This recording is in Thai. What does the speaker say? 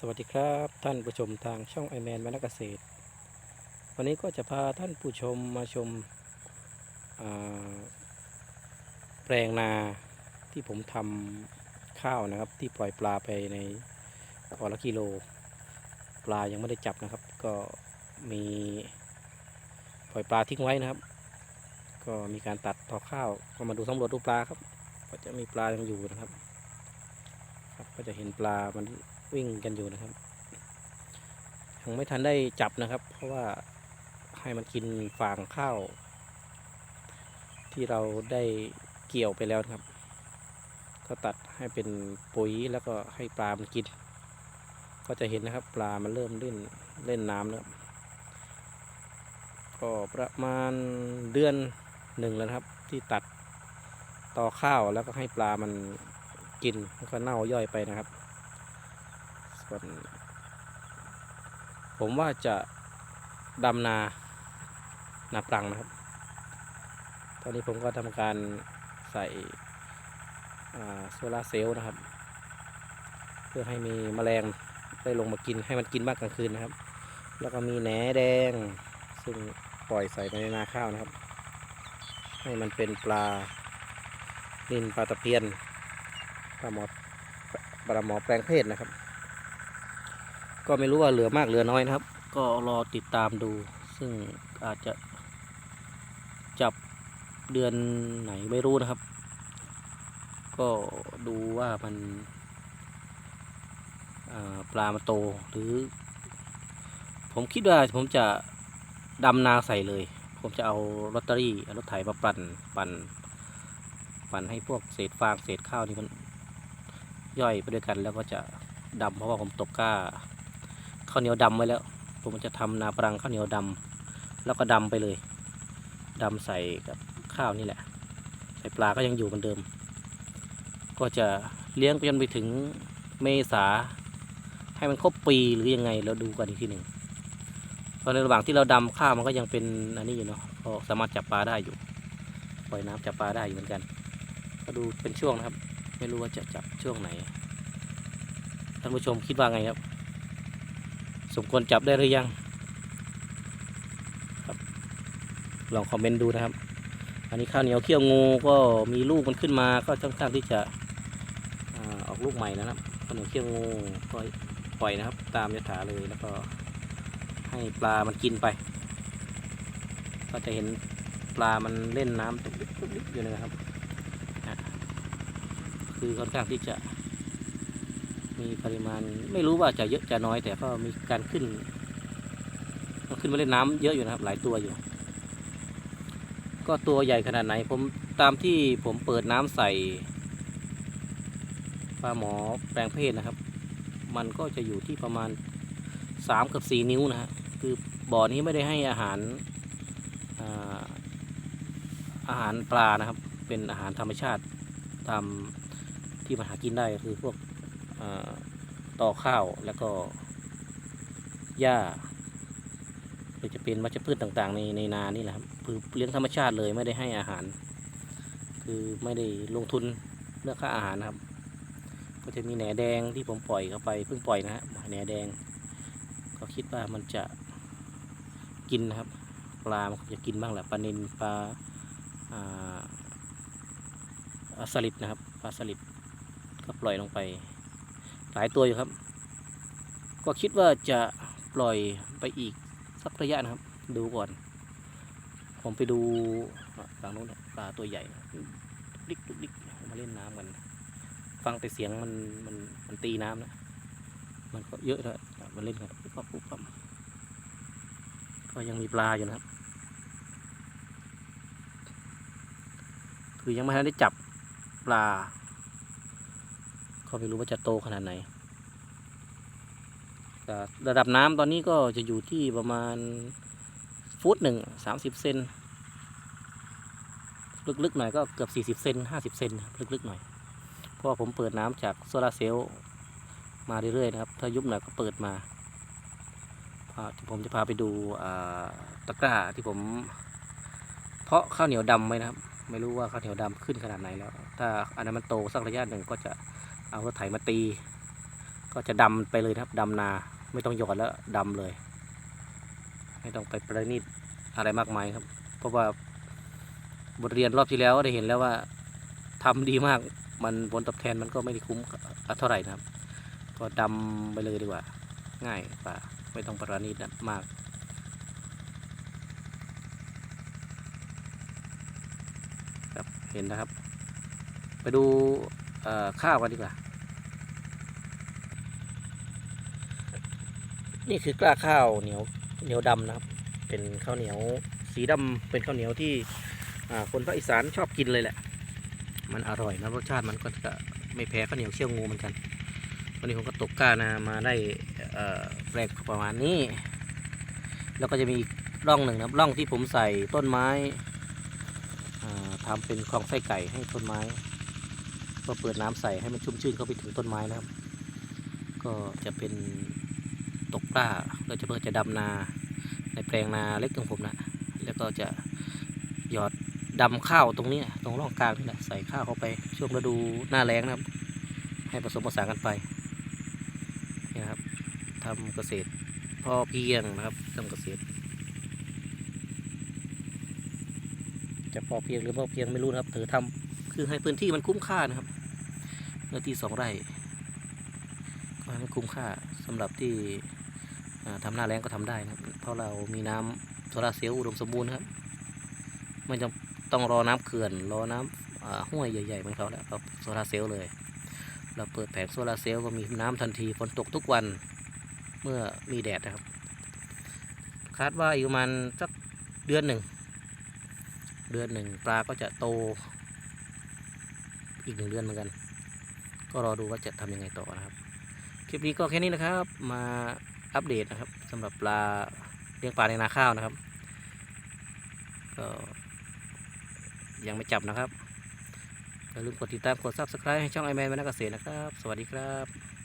สวัสดีครับท่านผู้ชมทางช่องไอแมนวรรณเกษตร วันนี้ก็จะพาท่านผู้ชมมาชมแปลงนาที่ผมทำข้าวนะครับ ที่ปล่อยปลาไปในกอละกิโล ปลายังไม่ได้จับนะครับ ก็มีปล่อยปลาทิ้งไว้นะครับ ก็มีการตัดต่อข้าวก็มาดูสำรวจดูปลาครับ ก็จะมีปลายังอยู่นะครับครับก็จะเห็นปลามัน วิ่งกันอยู่นะครับ ยังไม่ทันได้จับนะครับ เพราะว่าให้มันกินฟางข้าว ที่เราได้เกี่ยวไปแล้วครับ ก็ตัดให้เป็นปุ๋ยแล้วก็ให้ปลามันกิน ก็จะเห็นนะครับ ปลามันเริ่มเล่นเล่นน้ำแล้วก็ประมาณเดือนหนึ่งแล้วครับ ที่ตัดต่อข้าวแล้วก็ให้ปลามันกินแล้วก็เน่าย่อยไปนะครับ วนผมว่าจะดำนา นาปรังนะครับ ตอนนี้ผมก็ทำการใส่โซลาเซลล์นะครับ เพื่อให้มีแมลงได้ลงมากินให้มันกินมากกลางคืนนะครับ แล้วก็มีแหนแดง ซึ่งปล่อยใส่ไปในนาข้าวนะครับ ให้มันเป็นปลานินปลาตะเพียนปลาหมอปลาหมอแปลงเพศนะครับ ก็ไม่รู้ว่าเหลือมากเหลือน้อยนะครับ ก็รอติดตามดู ซึ่งอาจจะจับเดือนไหนไม่รู้นะครับ ก็ดูว่ามันปลามาโตหรือ ผมคิดว่าผมจะดำนาใส่เลย ผมจะเอาลอตเตอรี่ารถไถมาปั่นปั่น ปั่นให้พวกเศษฟางเศษข้าวนี่มันย่อยไปด้วยกันแล้วก็จะดำเพราะว่าผมตกกล้า ข้าวเหนียวดำไว้แล้ว ผมจะทำนาปรังข้าวเหนียวดำแล้วก็ดำไปเลยดำใส่กับข้าวนี่แหละ ใส่ปลาก็ยังอยู่เหมือนเดิม ก็จะเลี้ยงไปจนไปถึงเมษาให้มันครบปีหรือยังไงแล้วดูกันอีกทีหนึ่งเพราะในระหว่างที่เราดำข้าวมันก็ยังเป็นอันนี้อยู่เนาะก็สามารถจับปลาได้อยู่ ปล่อยน้ำจับปลาได้อยู่เหมือนกัน ก็ดูเป็นช่วงนะครับ ไม่รู้ว่าจะจับช่วงไหนท่านผู้ชมคิดว่าไงครับ สมควรจับได้หรือยังครับลองคอมเมนต์ดูนะครับ อันนี้ข้าวเหนียวเขี้ยวงูก็มีลูกมันขึ้นมาก็ค่อนข้างที่จะอออกลูกใหม่นะครับข้าวเหนียวเขี้ยวงูก็ปล่อยนะครับ ตามยถาเลยแล้วก็ให้ปลามันกินไป ก็จะเห็นปลามันเล่นน้ำตุกดิกตุกดิกอยู่นะครับคือค่อนข้างที่จะ มีปริมาณไม่รู้ว่าจะเยอะจะน้อย แต่ก็มีการขึ้นขึ้นมาเล่นน้ำเยอะอยู่นะครับ หลายตัวอยู่ ก็ตัวใหญ่ขนาดไหน ผมตามที่ผมเปิดน้ำใส่ปลาหมอแปลงเพศนะครับ มันก็จะอยู่ที่ประมาณสามกับสี่นิ้วนะฮะคือบ่อนี้ไม่ได้ให้อาหารอาอาหารปลานะครับ เป็นอาหารธรรมชาติตามที่มันหากินได้คือพวก ต่อข้าวแล้วก็หญ้าหรือจะเป็นวัชพืชต่างๆ ในในนานี่แหละครับคือเลี้ยงธรรมชาติเลยไม่ได้ให้อาหาร คือไม่ได้ลงทุนเรื่องค่าอาหารครับ ก็จะมีแหนแดงที่ผมปล่อยเข้าไปเพิ่งปล่อยนะฮะแหนแดง ก็คิดว่ามันจะกินนะครับปลามันจะกินบ้างแหละปลานิลปลาอาสลิดนะครับปลาสลิดก็ปล่อยลงไป ลายตัวอยู่ครับ ก็คิดว่าจะปล่อยไปอีกสักระยะนะครับ ดูก่อน ผมไปดูทางโน้นปลาตัวใหญ่นะดิกดุกดิกมาเล่นน้ำกัน ฟังแต่เสียงมันมันมันตีน้ำนะ มันก็เยอะเลยมันเล่นกันปุ๊บปั๊บปุ๊บปั๊บก็ยังมีปลาอยู่นะครับ คือยังไม่ทันได้จับปลา ก็ไม่รู้ว่าจะโตขนาดไหนระดับน้ำตอนนี้ก็จะอยู่ที่ประมาณฟุตหนึ่งสามสิบเซนลึกๆหน่อยก็เกือบสี่สิบเซนห้าสิบเซนลึกๆหน่อย เพราะผมเปิดน้ำจากโซลาเซลล์มาเรื่อยๆนะครับ ถ้ายุบหน่อยก็เปิดมา ผมจะพาไปดูตะกร้าที่ผม เพาะข้าวเหนียวดำไว้นะครับ ไม่รู้ว่าข้าวเหนียวดำขึ้นขนาดไหนแล้ว ถ้าอันนั้นมันโตสักระยะหนึ่งก็จะ เอารถไถมาตี ก็จะดำไปเลยครับดำนาไม่ต้องหยอดแล้วดำเลย ไม่ต้องไปประณีตอะไรมากมายครับ เพราะว่าบทเรียนรอบที่แล้วได้เห็นแล้วว่าทำดีมากมันผลตอบแทนมันก็ไม่ได้คุ้มเท่าไหร่นะครับ ก็ดำไปเลยดีกว่า ง่ายกว่าไม่ต้องประณีตมากครับเห็นนะครับ ไปดู เอ่อข้าวกันดีกว่า นี่คือกล้าข้าวเหนียวเหนียวดำนะครับ เป็นข้าวเหนียวสีดำเป็นข้าวเหนียวที่คนภาคอีสานชอบกินเลยแหละ มันอร่อยนะรสชาติมันก็จะไม่แพ้ข้าวเหนียวเชี่ยวงูเหมือนกัน วันนี้ผมก็ตกกล้านะมาได้แปลกประมาณนี้ แล้วก็จะมีอีกร่องหนึ่งนะร่องที่ผมใส่ต้นไม้อ่าทำเป็นคลองไส้ไก่ให้ต้นไม้ ก็เปิดน้ำใส่ให้มันชุ่มชื่นเข้าไปถึงต้นไม้นะครับ ก็จะเป็นตกกล้าเราจะเพื่อจะดำนาในแปลงนาเล็กของผมนะแล้วก็จะหยอดดำข้าวตรงนี้ตรงร่องกลางนี่แหละใส่ข้าวเข้าไปช่วงฤดูหน้าแล้งนะครับ ให้ผสมผสานกันไปนี่นะครับทำเกษตรพ่อเพียงนะครับทำเกษตร จะพอเพียงหรือพ่อเพียงไม่รู้นะครับถือทำ คือให้พื้นที่มันคุ้มค่านะครับเนื้อที่สองไร่ก็ให้มันคุ้มค่าสำหรับที่อ่าทำหน้าแรงก็ทำได้นะครับ เพราะเรามีน้ำโซลาร์เซลล์อุดมสมบูรณ์ครับไม่จำต้องรอน้ำเขื่อนรอน้ำอ่าห้วยใหญ่ๆเหมือนเขาแล้วเราโซลาร์เซลล์เลย เราเปิดแผงโซลาร์เซลล์ก็มีน้ำทันทีฝนตกทุกวันเมื่อมีแดดนะครับ คาดว่าอีกประมาณสักเดือนหนึ่ง เดือนหนึ่งปลาก็จะโต อีกหนึ่งเดือนเหมือนกัน ก็รอดูว่าจะทำยังไงต่อนะครับ คลิปนี้ก็แค่นี้นะครับ มาอัปเดตนะครับสำหรับปลาเลี้ยงปลาในนาข้าวนะครับ ก็ยังไม่จับนะครับอย่าลืมกดติดตามกด subscribe ให้ช่องไอแมนวรรณเกษตรนะครับ สวัสดีครับ